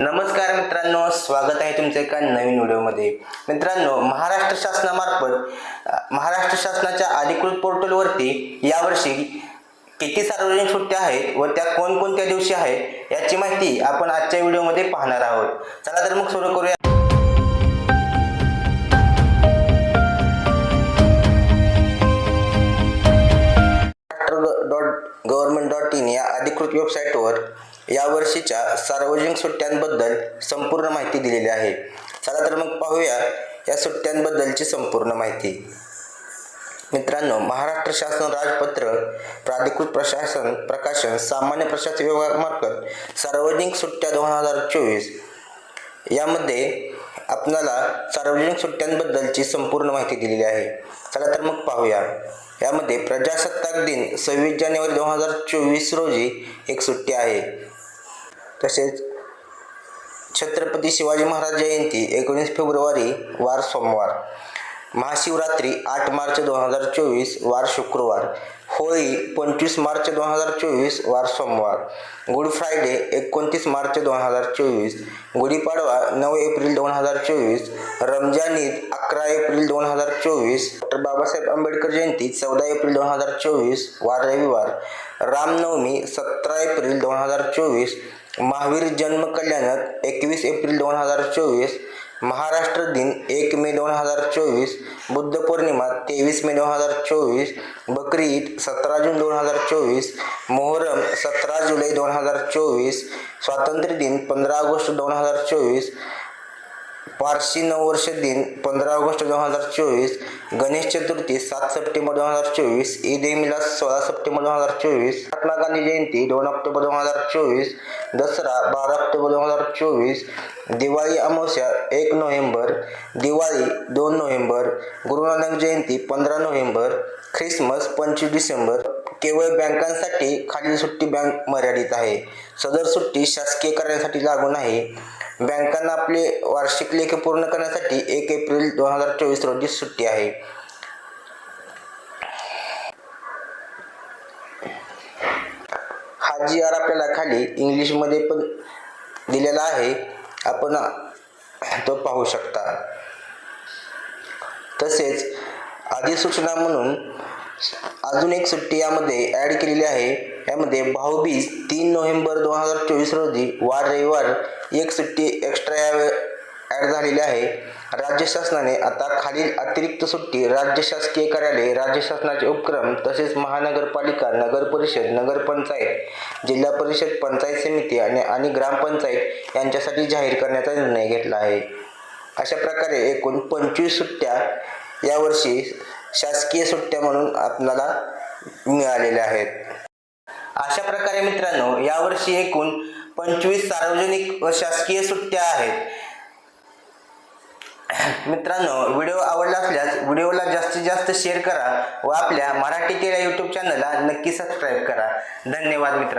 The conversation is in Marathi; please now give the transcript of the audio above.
नमस्कार मित्रांनो स्वागत आहे तुमचं एका नवीन व्हिडिओमध्ये. मित्रांनो महाराष्ट्र शासनामार्फत महाराष्ट्र शासनाच्या अधिकृत पोर्टलवरती यावर्षी किती सार्वजनिक सुट्ट्या आहेत व त्या कोणकोणत्या दिवशी आहेत याची माहिती आपण आजच्या व्हिडिओमध्ये पाहणार आहोत. चला तर मग सुरू करूया. डॉट गव्हर्नमेंट डॉट इन या अधिकृत वेबसाईटवर यावर्षीच्या सार्वजनिक सुट्ट्यांबद्दल संपूर्ण माहिती दिलेली आहे. चला तर मग पाहूया या सुट्ट्यांबद्दलची संपूर्ण माहिती. मित्रांनो महाराष्ट्र शासन राजपत्र प्राधिकृत प्रशासन प्रकाशन सामान्य प्रशासन विभागामार्फत सार्वजनिक सुट्ट्या दोन हजार चोवीस यामध्ये आपणाला सार्वजनिक सुट्ट्यांबद्दलची संपूर्ण माहिती दिलेली आहे. चला तर मग पाहूया. यामध्ये प्रजासत्ताक दिन सव्वीस जानेवारी दोन हजार चोवीस रोजी एक सुट्टी आहे. तसेच छत्रपती शिवाजी महाराज जयंती एकोणीस फेब्रुवारी वार सोमवार. महाशिवरात्री आठ मार्च दोन हजार चोवीस वार शुक्रवार. होळी पंचवीस मार्च दोन हजार चोवीस वार सोमवार. गुड फ्रायडे एकोणतीस मार्च दोन हजार चोवीस. गुढीपाडवा नऊ एप्रिल दोन हजार चोवीस. रमजान ईद अकरा एप्रिल दोन हजार चोवीस. डॉक्टर बाबासाहेब आंबेडकर जयंती चौदा एप्रिल दोन हजार चोवीस. वार रविवार. रामनवमी सतरा एप्रिल दोन हजार चोवीस. महावीर जन्म कल्याणक एकवीस एप्रिल दोन हजार चोवीस महाराष्ट्र दिन एक मे दोन हजार चोवीस बुद्ध पौर्णिमा तेवीस मे दोन हजार चोवीस बकरी ईद सतरा जून दोन हजार चोवीस मोहरम सतरा जुलै दोन हजार चोवीस स्वातंत्र्य दिन पंधरा ऑगस्ट दोन हजार चोवीस पारशी नववर्ष दिन पंधरा ऑगस्ट दोन हजार चोवीस गणेश चतुर्थी सात सप्टेंबर दोन हजार चोवीस ईद ए मिलाद सोळा सप्टेंबर दोन हजार चोवीस महात्मा गांधी जयंती दोन ऑक्टोबर दोन हजार चोवीस दसरा बारा ऑक्टोबर दोन हजार चोवीस दिवाळी अमावस्या एक नोव्हेंबर दिवाळी दोन नोव्हेंबर गुरु नानक जयंती पंधरा नोव्हेंबर ख्रिसमस पंचवीस डिसेंबर केवळ बँकांसाठी खालील सुट्टी बँक मर्यादित आहे. सदर सुट्टी शासकीय कार्यासाठी लागू नाही. बँकांना आपले वार्षिक लेखे पूर्ण करण्यासाठी एक एप्रिल दोन हजार चोवीस रोजी सुट्टी आहे. हा जी आर आपल्याला खाली इंग्लिशमध्ये पण दिलेला आहे. आपण तो पाहू शकता. तसेच अधिसूचना म्हणून अजून एक सुट्टी यामध्ये ॲड केलेली आहे. यामध्ये भाऊबीज तीन नोव्हेंबर दोन हजार चोवीस रोजी वार रविवार एक सुट्टी एक्स्ट्रा या ॲड झालेली आहे. राज्य शासनाने आता खालील अतिरिक्त सुट्टी राज्य शासकीय कार्यालय राज्य शासनाचे उपक्रम तसेच महानगरपालिका नगर परिषद नगरपंचायत जिल्हा परिषद पंचायत समिती आणि आणि ग्रामपंचायत यांच्यासाठी जाहीर करण्याचा निर्णय घेतला आहे. अशा प्रकारे एकूण पंचवीस सुट्ट्या यावर्षी शासकीय सुट्ट्या म्हणून आपल्याला मिळालेल्या आहेत. अशा प्रकारे मित्रांनो यावर्षी एकूण पंचवीस सार्वजनिक व शासकीय सुट्ट्या आहेत. मित्रांनो व्हिडिओ आवडला असल्यास व्हिडिओला जास्तीत जास्त शेअर करा व आपल्या मराठी केल्या यूट्यूब चॅनलला नक्की सबस्क्राईब करा. धन्यवाद मित्रांनो.